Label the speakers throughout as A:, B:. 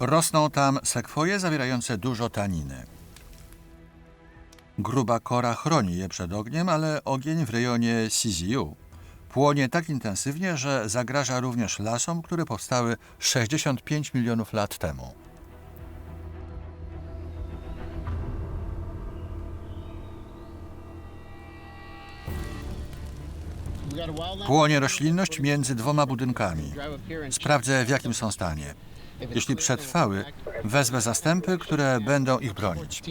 A: Rosną tam sekwoje zawierające dużo taniny. Gruba kora chroni je przed ogniem, ale ogień w rejonie Siziu płonie tak intensywnie, że zagraża również lasom, które powstały 65 milionów lat temu. Płonie roślinność między dwoma budynkami. Sprawdzę, w jakim są stanie. Jeśli przetrwały, wezmę zastępy, które będą ich bronić.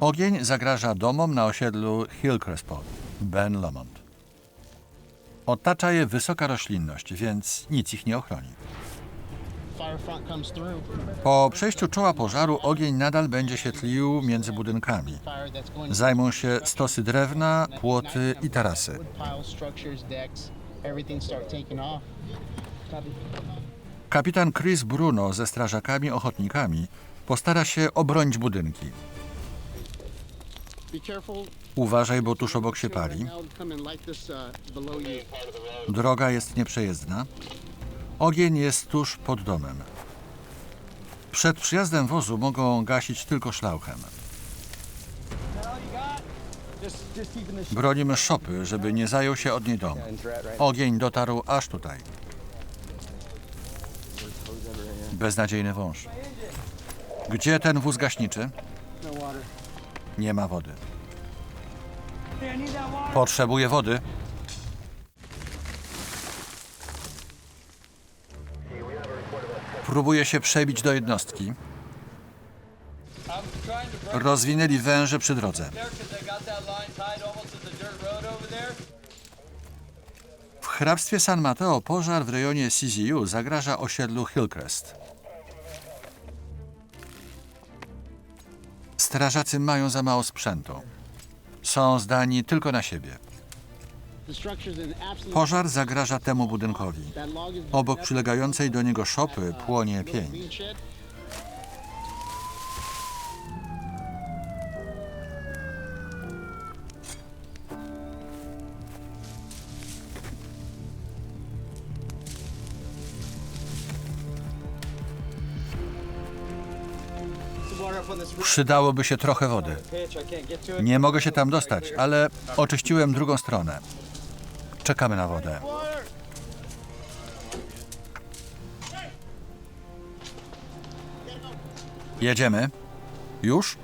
A: Ogień zagraża domom na osiedlu Hillcrest Pod, Ben Lomond. Otacza je wysoka roślinność, więc nic ich nie ochroni. Po przejściu czoła pożaru ogień nadal będzie się tlił między budynkami. Zajmą się stosy drewna, płoty i tarasy. Kapitan Chris Bruno ze strażakami ochotnikami postara się obronić budynki. Uważaj, bo tuż obok się pali. Droga jest nieprzejezdna. Ogień jest tuż pod domem. Przed przyjazdem wozu mogą gasić tylko szlauchem. Bronimy szopy, żeby nie zajął się od niej dom. Ogień dotarł aż tutaj. Beznadziejny wąż. Gdzie ten wóz gaśniczy? Nie ma wody. Potrzebuję wody. Próbuje się przebić do jednostki. Rozwinęli węże przy drodze. Hrabstwie San Mateo pożar w rejonie CZU zagraża osiedlu Hillcrest. Strażacy mają za mało sprzętu. Są zdani tylko na siebie. Pożar zagraża temu budynkowi. Obok przylegającej do niego szopy płonie pień. Przydałoby się trochę wody. Nie mogę się tam dostać, ale oczyściłem drugą stronę. Czekamy na wodę. Jedziemy. Już?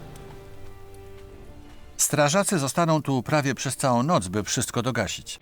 A: Strażacy zostaną tu prawie przez całą noc, by wszystko dogasić.